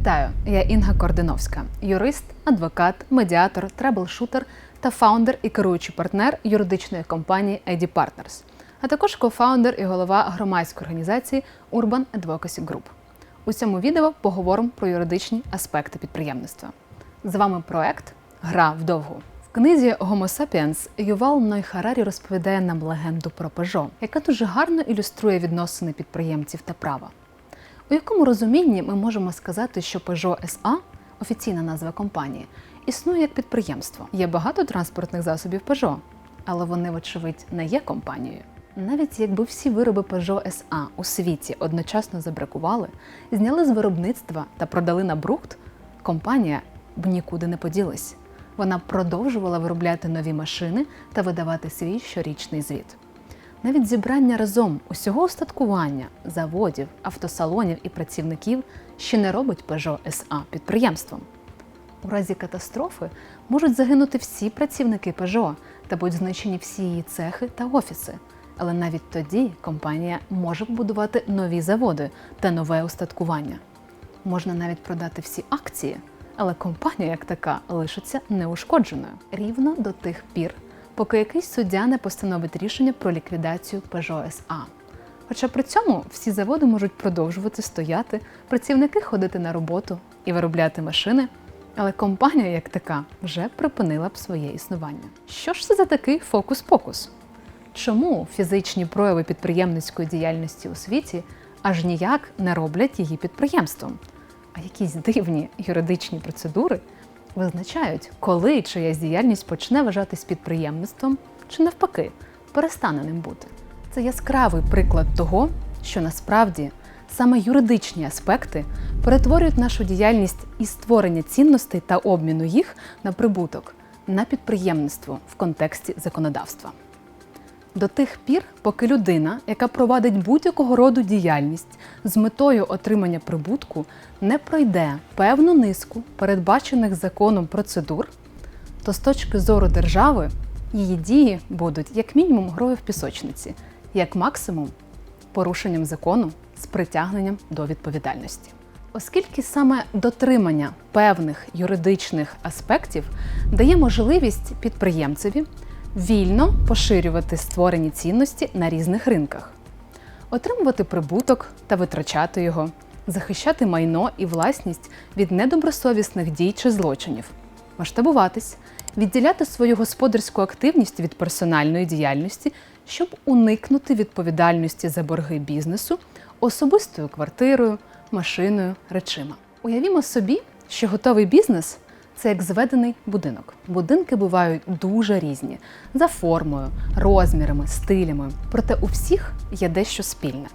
Вітаю, я Інга Кординовська, юрист, адвокат, медіатор, траблшутер та фаундер і керуючий партнер юридичної компанії ID Partners, а також кофаундер і голова громадської організації Urban Advocacy Group. У цьому відео поговоримо про юридичні аспекти підприємництва. З вами проект Гра вдовгу. В книзі Homo sapiens Ювал Ной Харарі розповідає нам легенду про Peugeot, яка дуже гарно ілюструє відносини підприємців та права. У якому розумінні ми можемо сказати, що Peugeot SA, офіційна назва компанії, існує як підприємство. Є багато транспортних засобів Peugeot, але вони, вочевидь, не є компанією. Навіть якби всі вироби Peugeot SA у світі одночасно забракували, зняли з виробництва та продали на брухт, компанія б нікуди не поділась. Вона продовжувала виробляти нові машини та видавати свій щорічний звіт. Навіть зібрання разом усього устаткування, заводів, автосалонів і працівників ще не робить Peugeot SA підприємством. У разі катастрофи можуть загинути всі працівники Peugeot та будуть знищені всі її цехи та офіси. Але навіть тоді компанія може побудувати нові заводи та нове устаткування. Можна навіть продати всі акції, але компанія як така лишиться неушкодженою рівно до тих пір, поки якийсь суддя не постановить рішення про ліквідацію Peugeot SA. Хоча при цьому всі заводи можуть продовжувати стояти, працівники ходити на роботу і виробляти машини, але компанія як така вже припинила б своє існування. Що ж це за такий фокус-покус? Чому фізичні прояви підприємницької діяльності у світі аж ніяк не роблять її підприємством? А якісь дивні юридичні процедури визначають, коли чиясь діяльність почне вважатись підприємництвом чи навпаки перестане ним бути. Це яскравий приклад того, що насправді саме юридичні аспекти перетворюють нашу діяльність із створення цінностей та обміну їх на прибуток на підприємництво в контексті законодавства. До тих пір, поки людина, яка провадить будь-якого роду діяльність з метою отримання прибутку, не пройде певну низку передбачених законом процедур, то з точки зору держави її дії будуть як мінімум грою в пісочниці, як максимум порушенням закону з притягненням до відповідальності. Оскільки саме дотримання певних юридичних аспектів дає можливість підприємцеві вільно поширювати створені цінності на різних ринках, отримувати прибуток та витрачати його, захищати майно і власність від недобросовісних дій чи злочинів, масштабуватись, відділяти свою господарську активність від персональної діяльності, щоб уникнути відповідальності за борги бізнесу особистою квартирою, машиною, речима. Уявімо собі, що готовий бізнес це як зведений будинок. Будинки бувають дуже різні за формою, розмірами, стилями. Проте у всіх є дещо спільне.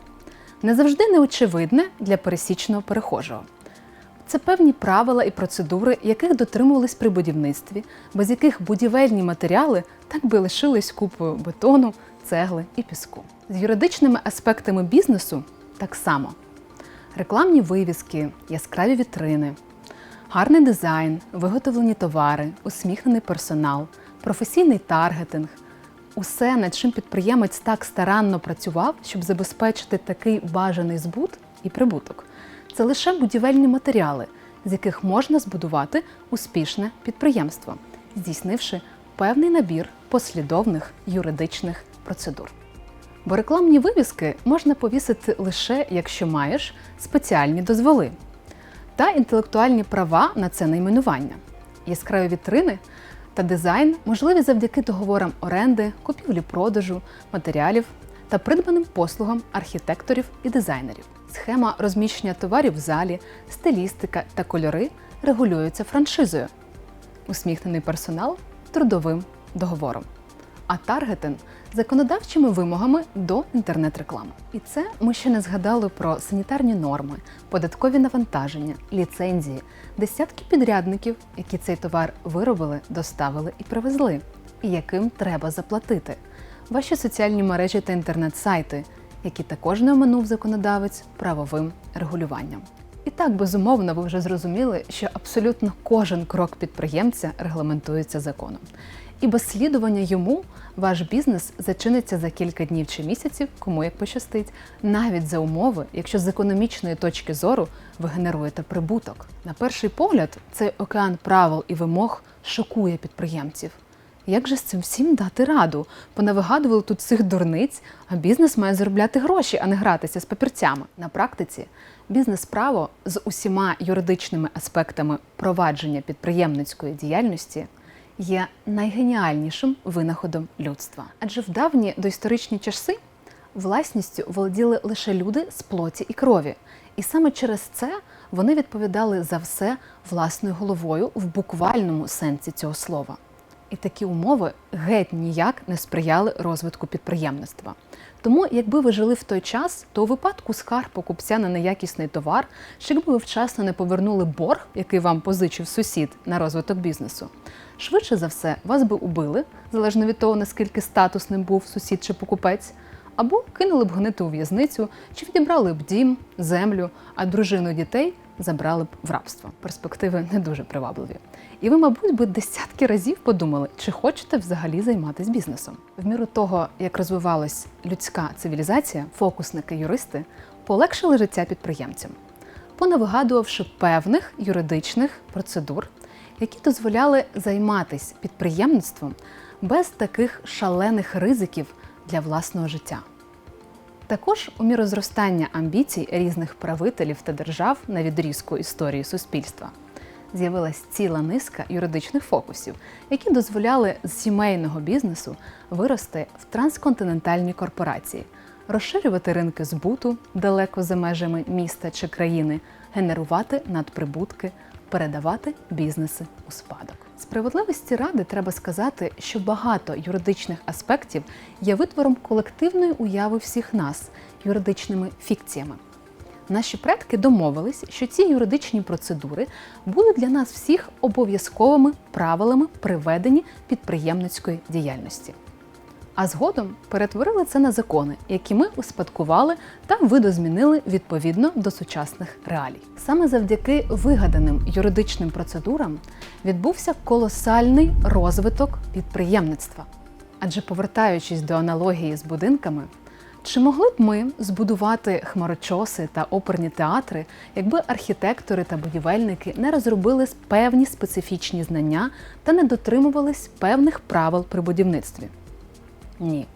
Не завжди неочевидне для пересічного перехожого. Це певні правила і процедури, яких дотримувались при будівництві, без яких будівельні матеріали так би лишились купою бетону, цегли і піску. З юридичними аспектами бізнесу так само: рекламні вивіски, яскраві вітрини, гарний дизайн, виготовлені товари, усміхнений персонал, професійний таргетинг усе, над чим підприємець так старанно працював, щоб забезпечити такий бажаний збут і прибуток. Це лише будівельні матеріали, з яких можна збудувати успішне підприємство, здійснивши певний набір послідовних юридичних процедур. Бо рекламні вивіски можна повісити лише якщо маєш спеціальні дозволи та інтелектуальні права на це найменування, яскраві вітрини та дизайн можливі завдяки договорам оренди, купівлі-продажу, матеріалів та придбаним послугам архітекторів і дизайнерів. Схема розміщення товарів в залі, стилістика та кольори регулюються франшизою, усміхнений персонал трудовим договором, а таргетинг законодавчими вимогами до інтернет-реклами. І це ми ще не згадали про санітарні норми, податкові навантаження, ліцензії, десятки підрядників, які цей товар виробили, доставили і привезли, і яким треба заплатити, ваші соціальні мережі та інтернет-сайти, які також не оминув законодавець правовим регулюванням. І так, безумовно, ви вже зрозуміли, що абсолютно кожен крок підприємця регламентується законом. І без слідування йому ваш бізнес зачиниться за кілька днів чи місяців, кому як пощастить, навіть за умови, якщо з економічної точки зору ви генеруєте прибуток. На перший погляд, цей океан правил і вимог шокує підприємців. Як же з цим всім дати раду? Понавигадували тут цих дурниць, а бізнес має заробляти гроші, а не гратися з папірцями. На практиці бізнес-право з усіма юридичними аспектами провадження підприємницької діяльності є найгеніальнішим винаходом людства. Адже в давні доісторичні часи власністю володіли лише люди з плоті і крові. І саме через це вони відповідали за все власною головою в буквальному сенсі цього слова. І такі умови геть ніяк не сприяли розвитку підприємництва. Тому, якби ви жили в той час, то у випадку скарг покупця на неякісний товар, чи якби ви вчасно не повернули борг, який вам позичив сусід на розвиток бізнесу, швидше за все вас би убили, залежно від того, наскільки статусним був сусід чи покупець, або кинули б гнити у в'язницю, чи відібрали б дім, землю, а дружину дітей забрали б в рабство. Перспективи не дуже привабливі. І ви, мабуть, би десятки разів подумали, чи хочете взагалі займатися бізнесом. В міру того, як розвивалась людська цивілізація, фокусники-юристи полегшили життя підприємцям, понавигадувавши певних юридичних процедур, які дозволяли займатися підприємництвом без таких шалених ризиків для власного життя. Також у міру зростання амбіцій різних правителів та держав на відрізку історії суспільства з'явилась ціла низка юридичних фокусів, які дозволяли з сімейного бізнесу вирости в трансконтинентальні корпорації, розширювати ринки збуту далеко за межами міста чи країни, генерувати надприбутки, передавати бізнеси у спадок. Справедливості ради треба сказати, що багато юридичних аспектів є витвором колективної уяви всіх нас юридичними фікціями. Наші предки домовились, що ці юридичні процедури будуть для нас всіх обов'язковими правилами приведення підприємницької діяльності. А згодом перетворили це на закони, які ми успадкували та видозмінили відповідно до сучасних реалій. Саме завдяки вигаданим юридичним процедурам відбувся колосальний розвиток підприємництва. Адже повертаючись до аналогії з будинками, чи могли б ми збудувати хмарочоси та оперні театри, якби архітектори та будівельники не розробили певні специфічні знання та не дотримувались певних правил при будівництві? Ні.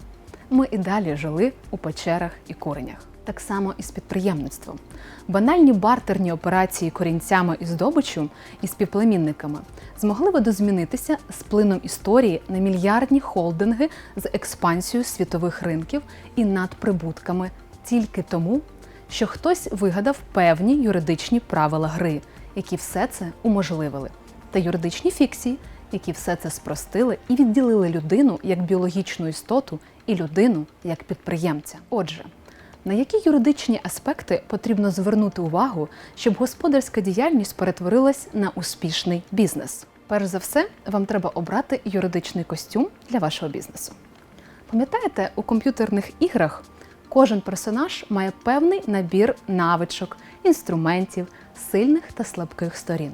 Ми і далі жили у печерах і куренях. Так само і з підприємництвом. Банальні бартерні операції корінцями і здобичу і співплемінниками змогли видозмінитися з плином історії на мільярдні холдинги з експансією світових ринків і надприбутками тільки тому, що хтось вигадав певні юридичні правила гри, які все це уможливили, та юридичні фікції, які все це спростили і відділили людину як біологічну істоту і людину як підприємця. Отже. На які юридичні аспекти потрібно звернути увагу, щоб господарська діяльність перетворилась на успішний бізнес? Перш за все, вам треба обрати юридичний костюм для вашого бізнесу. Пам'ятаєте, у комп'ютерних іграх кожен персонаж має певний набір навичок, інструментів, сильних та слабких сторін.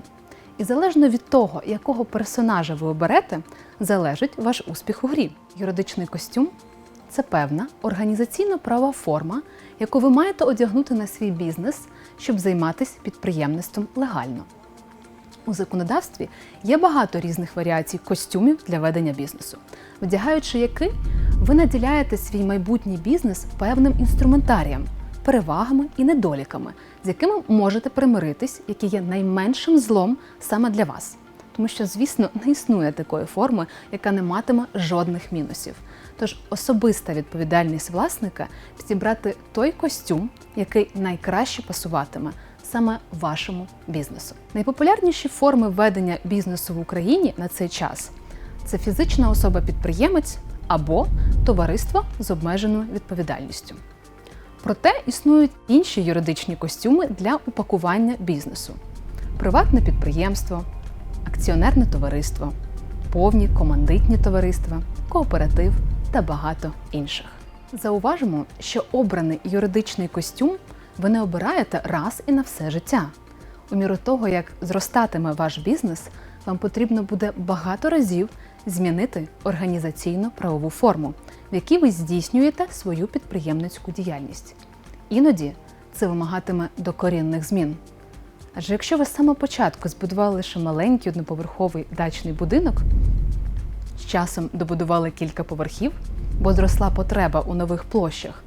І залежно від того, якого персонажа ви оберете, залежить ваш успіх у грі. Юридичний костюм це певна організаційно права форма, яку ви маєте одягнути на свій бізнес, щоб займатися підприємництвом легально. У законодавстві є багато різних варіацій костюмів для ведення бізнесу, вдягаючи який, ви наділяєте свій майбутній бізнес певним інструментарієм, перевагами і недоліками, з якими можете примиритись, які є найменшим злом саме для вас. Тому що, звісно, не існує такої форми, яка не матиме жодних мінусів. Тож особиста відповідальність власника підібрати той костюм, який найкраще пасуватиме саме вашому бізнесу. Найпопулярніші форми ведення бізнесу в Україні на цей час це фізична особа-підприємець або товариство з обмеженою відповідальністю. Проте існують інші юридичні костюми для упакування бізнесу: приватне підприємство, акціонерне товариство, повні командитні товариства, кооператив та багато інших. Зауважимо, що обраний юридичний костюм ви не обираєте раз і на все життя. У міру того, як зростатиме ваш бізнес, вам потрібно буде багато разів змінити організаційно правову форму, в якій ви здійснюєте свою підприємницьку діяльність. Іноді це вимагатиме докорінних змін. Адже якщо ви з самого початку збудували лише маленький одноповерховий дачний будинок, з часом добудували кілька поверхів, бо зросла потреба у нових площах,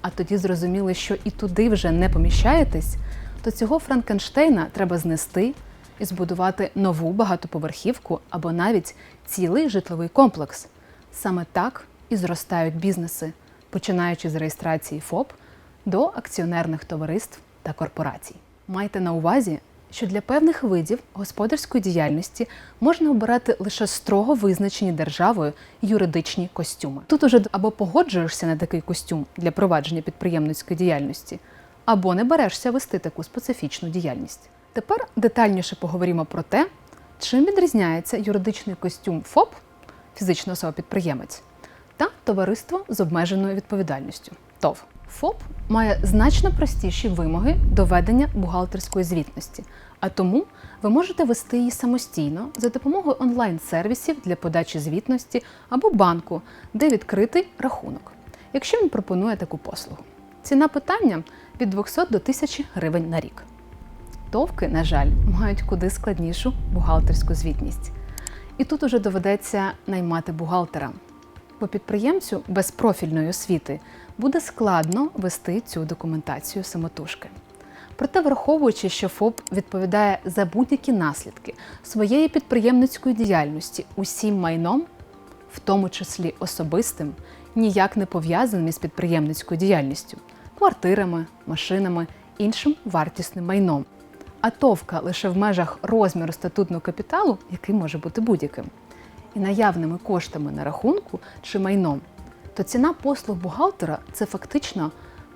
а тоді зрозуміли, що і туди вже не поміщаєтесь, то цього Франкенштейна треба знести і збудувати нову багатоповерхівку або навіть цілий житловий комплекс. Саме так і зростають бізнеси, починаючи з реєстрації ФОП до акціонерних товариств та корпорацій. Майте на увазі, що для певних видів господарської діяльності можна обирати лише строго визначені державою юридичні костюми. Тут уже або погоджуєшся на такий костюм для провадження підприємницької діяльності, або не берешся вести таку специфічну діяльність. Тепер детальніше поговоримо про те, чим відрізняється юридичний костюм ФОП, фізична особа підприємець, та товариство з обмеженою відповідальністю ТОВ. ФОП має значно простіші вимоги до ведення бухгалтерської звітності, а тому ви можете вести її самостійно за допомогою онлайн-сервісів для подачі звітності або банку, де відкритий рахунок, якщо він пропонує таку послугу. Ціна питання від 200 до 1000 гривень на рік. Товки, на жаль, мають куди складнішу бухгалтерську звітність. І тут уже доведеться наймати бухгалтера. Бо підприємцю без профільної освіти буде складно вести цю документацію самотужки. Проте, враховуючи, що ФОП відповідає за будь-які наслідки своєї підприємницької діяльності усім майном, в тому числі особистим, ніяк не пов'язаним із підприємницькою діяльністю, квартирами, машинами, іншим вартісним майном. А товка лише в межах розміру статутного капіталу, який може бути будь-яким, і наявними коштами на рахунку чи майном, то ціна послуг бухгалтера це фактично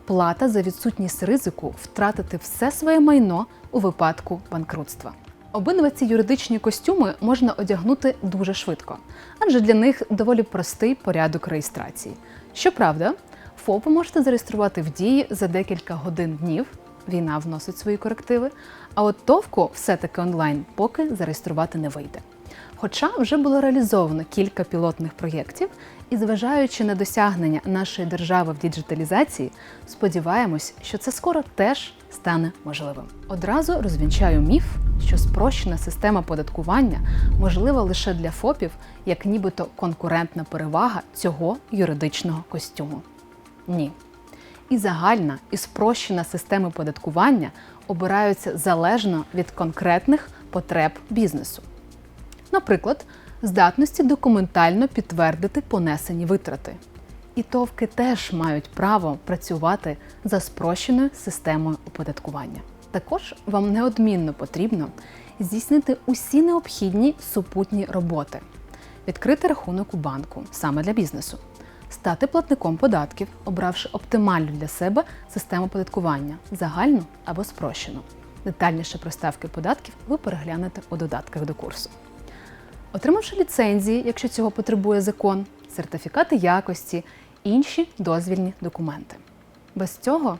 плата за відсутність ризику втратити все своє майно у випадку банкрутства. Обидва ці юридичні костюми можна одягнути дуже швидко, адже для них доволі простий порядок реєстрації. Щоправда, ФОП можете зареєструвати в дії за декілька годин днів. Війна вносить свої корективи. А от товку все-таки онлайн поки зареєструвати не вийде. Хоча вже було реалізовано кілька пілотних проєктів, і зважаючи на досягнення нашої держави в діджиталізації, сподіваємось, що це скоро теж стане можливим. Одразу розвінчаю міф, що спрощена система податкування можлива лише для ФОПів, як нібито конкурентна перевага цього юридичного костюму. Ні. І загальна, і спрощена системи податкування обираються залежно від конкретних потреб бізнесу. Наприклад, здатності документально підтвердити понесені витрати. І товки теж мають право працювати за спрощеною системою оподаткування. Також вам неодмінно потрібно здійснити усі необхідні супутні роботи, відкрити рахунок у банку саме для бізнесу, стати платником податків, обравши оптимальну для себе систему оподаткування загальну або спрощену. Детальніше про ставки податків ви переглянете у додатках до курсу. Отримавши ліцензії, якщо цього потребує закон, сертифікати якості, інші дозвільні документи. Без цього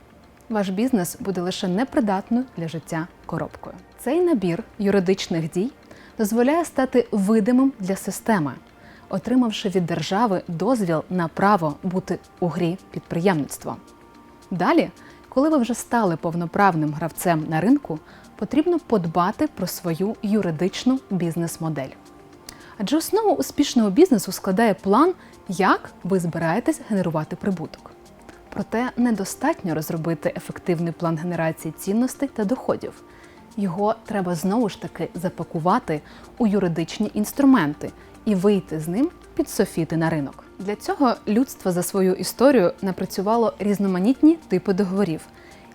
ваш бізнес буде лише непридатною для життя коробкою. Цей набір юридичних дій дозволяє стати видимим для системи, отримавши від держави дозвіл на право бути у грі підприємництва. Далі, коли ви вже стали повноправним гравцем на ринку, потрібно подбати про свою юридичну бізнес-модель. Адже основу успішного бізнесу складає план, як ви збираєтесь генерувати прибуток. Проте недостатньо розробити ефективний план генерації цінностей та доходів. Його треба знову ж таки запакувати у юридичні інструменти і вийти з ним під софіти на ринок. Для цього людство за свою історію напрацювало різноманітні типи договорів,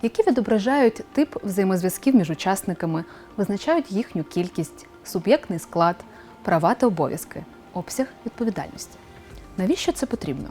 які відображають тип взаємозв'язків між учасниками, визначають їхню кількість, суб'єктний склад, права та обов'язки, обсяг відповідальності. Навіщо це потрібно?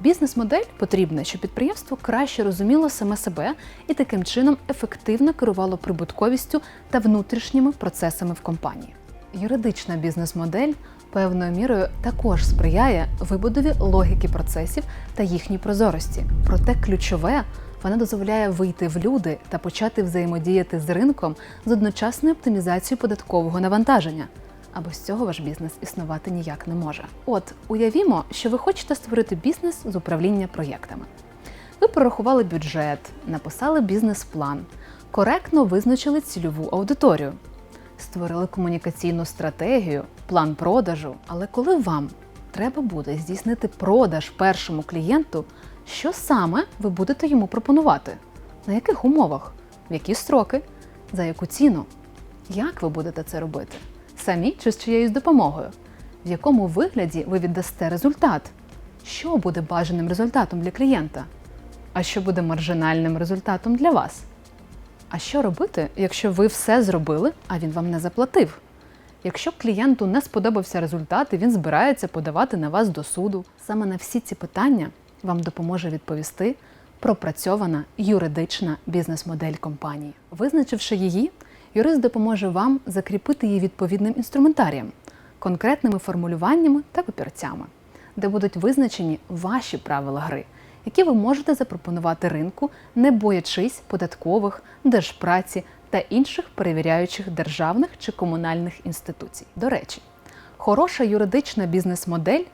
Бізнес-модель потрібна, щоб підприємство краще розуміло саме себе і таким чином ефективно керувало прибутковістю та внутрішніми процесами в компанії. Юридична бізнес-модель певною мірою також сприяє вибудові логіки процесів та їхній прозорості. Проте ключове Вона дозволяє вийти в люди та почати взаємодіяти з ринком з одночасною оптимізацією податкового навантаження. А без цього ваш бізнес існувати ніяк не може. От уявімо, що ви хочете створити бізнес з управління проєктами. Ви прорахували бюджет, написали бізнес-план, коректно визначили цільову аудиторію, створили комунікаційну стратегію, план продажу. Але коли вам треба буде здійснити продаж першому клієнту, що саме ви будете йому пропонувати? На яких умовах? В які строки? За яку ціну? Як ви будете це робити? Самі чи з чиєюсь допомогою? В якому вигляді ви віддасте результат? Що буде бажаним результатом для клієнта? А що буде маржинальним результатом для вас? А що робити, якщо ви все зробили, а він вам не заплатив? Якщо клієнту не сподобався результат, і він збирається подавати на вас до суду, саме на всі ці питання вам допоможе відповісти пропрацьована юридична бізнес-модель компанії. Визначивши її, юрист допоможе вам закріпити її відповідним інструментарієм, конкретними формулюваннями та папірцями, де будуть визначені ваші правила гри, які ви можете запропонувати ринку, не боячись податкових, держпраці та інших перевіряючих державних чи комунальних інституцій. До речі, хороша юридична бізнес-модель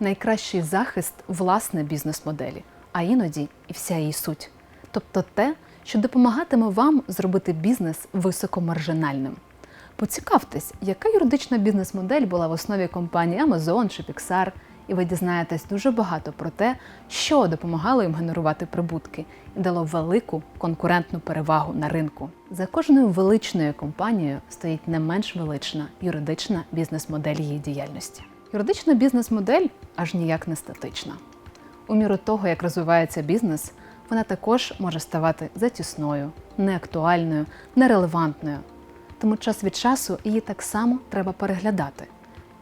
найкращий захист власне бізнес-моделі, а іноді і вся її суть. Тобто те, що допомагатиме вам зробити бізнес високомаржинальним. Поцікавтесь, яка юридична бізнес-модель була в основі компанії Amazon чи Pixar, і ви дізнаєтесь дуже багато про те, що допомагало їм генерувати прибутки і дало велику конкурентну перевагу на ринку. За кожною величною компанією стоїть не менш велична юридична бізнес-модель її діяльності. Юридична бізнес-модель аж ніяк не статична. У міру того, як розвивається бізнес, вона також може ставати затісною, неактуальною, нерелевантною. Тому час від часу її так само треба переглядати.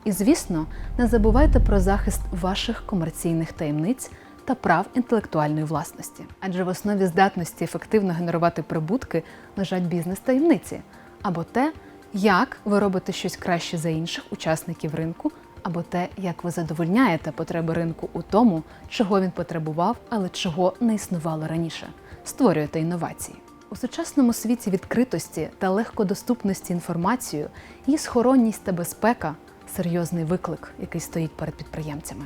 І, звісно, не забувайте про захист ваших комерційних таємниць та прав інтелектуальної власності. Адже в основі здатності ефективно генерувати прибутки лежать бізнес-таємниці або те, як ви робите щось краще за інших учасників ринку, або те, як ви задовольняєте потреби ринку у тому, чого він потребував, але чого не існувало раніше. Створюєте інновації. У сучасному світі відкритості та легкодоступності інформації її схоронність та безпека серйозний виклик, який стоїть перед підприємцями.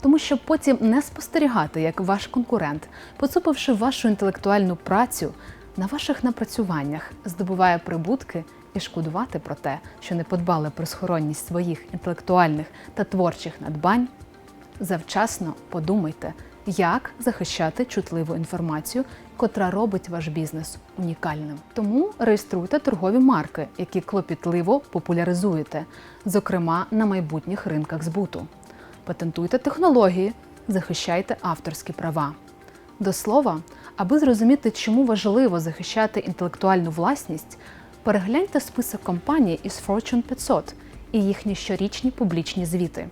Тому що потім не спостерігати, як ваш конкурент, поцупивши вашу інтелектуальну працю на ваших напрацюваннях, здобуває прибутки і шкодувати про те, що не подбали про схоронність своїх інтелектуальних та творчих надбань, завчасно подумайте, як захищати чутливу інформацію, котра робить ваш бізнес унікальним. Тому реєструйте торгові марки, які клопітливо популяризуєте, зокрема на майбутніх ринках збуту. Патентуйте технології, захищайте авторські права. До слова, аби зрозуміти, чому важливо захищати інтелектуальну власність, перегляньте список компаній із Fortune 500 і їхні щорічні публічні звіти.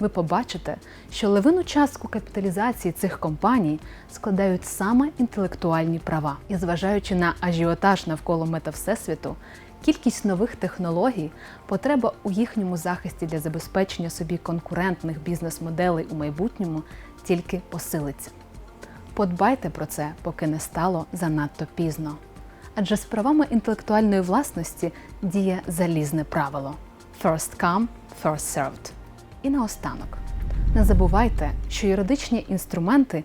Ви побачите, що левину частку капіталізації цих компаній складають саме інтелектуальні права. І зважаючи на ажіотаж навколо мета Всесвіту, кількість нових технологій, потреба у їхньому захисті для забезпечення собі конкурентних бізнес-моделей у майбутньому тільки посилиться. Подбайте про це, поки не стало занадто пізно. Адже з правами інтелектуальної власності діє залізне правило: first come, first served. І наостанок, не забувайте, що юридичні інструменти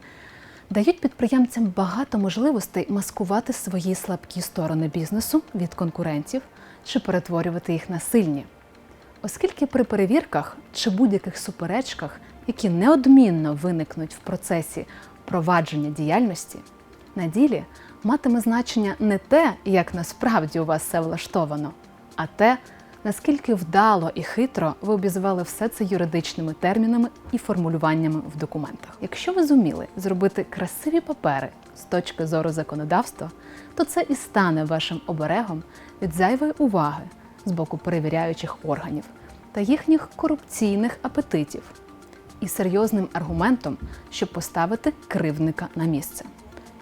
дають підприємцям багато можливостей маскувати свої слабкі сторони бізнесу від конкурентів чи перетворювати їх на сильні. Оскільки при перевірках чи будь-яких суперечках, які неодмінно виникнуть в процесі провадження діяльності, на ділі матиме значення не те, як насправді у вас все влаштовано, а те, наскільки вдало і хитро ви обізвали все це юридичними термінами і формулюваннями в документах. Якщо ви зуміли зробити красиві папери з точки зору законодавства, то це і стане вашим оберегом від зайвої уваги з боку перевіряючих органів та їхніх корупційних апетитів, і серйозним аргументом, щоб поставити кривдника на місце,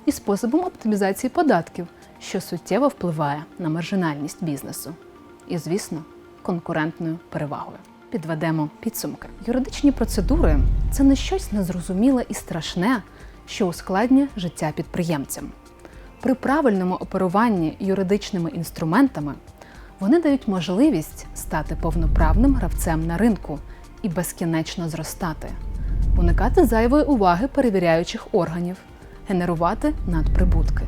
і способом оптимізації податків, що суттєво впливає на маржинальність бізнесу і, звісно, конкурентною перевагою. Підведемо підсумки. Юридичні процедури це не щось незрозуміле і страшне, що ускладнює життя підприємцям. При правильному оперуванні юридичними інструментами вони дають можливість стати повноправним гравцем на ринку і безкінечно зростати, уникати зайвої уваги перевіряючих органів, генерувати надприбутки,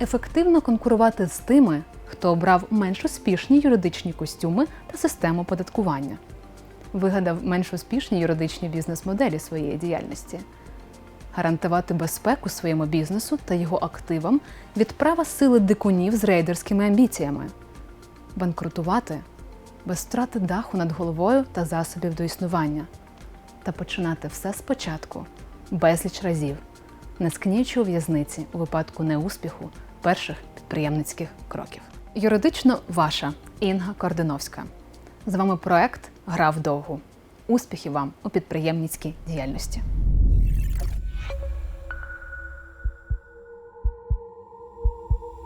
ефективно конкурувати з тими, хто обрав менш успішні юридичні костюми та систему податкування, вигадав менш успішні юридичні бізнес-моделі своєї діяльності. Гарантувати безпеку своєму бізнесу та його активам від права сили дикунів з рейдерськими амбіціями, банкрутувати без втрати даху над головою та засобів до існування, та починати все спочатку, безліч разів, не скніючи у в'язниці у випадку неуспіху перших підприємницьких кроків. Юридично ваша Інга Кординовська. З вами проект Гра довгу. Успіхів вам у підприємницькій діяльності.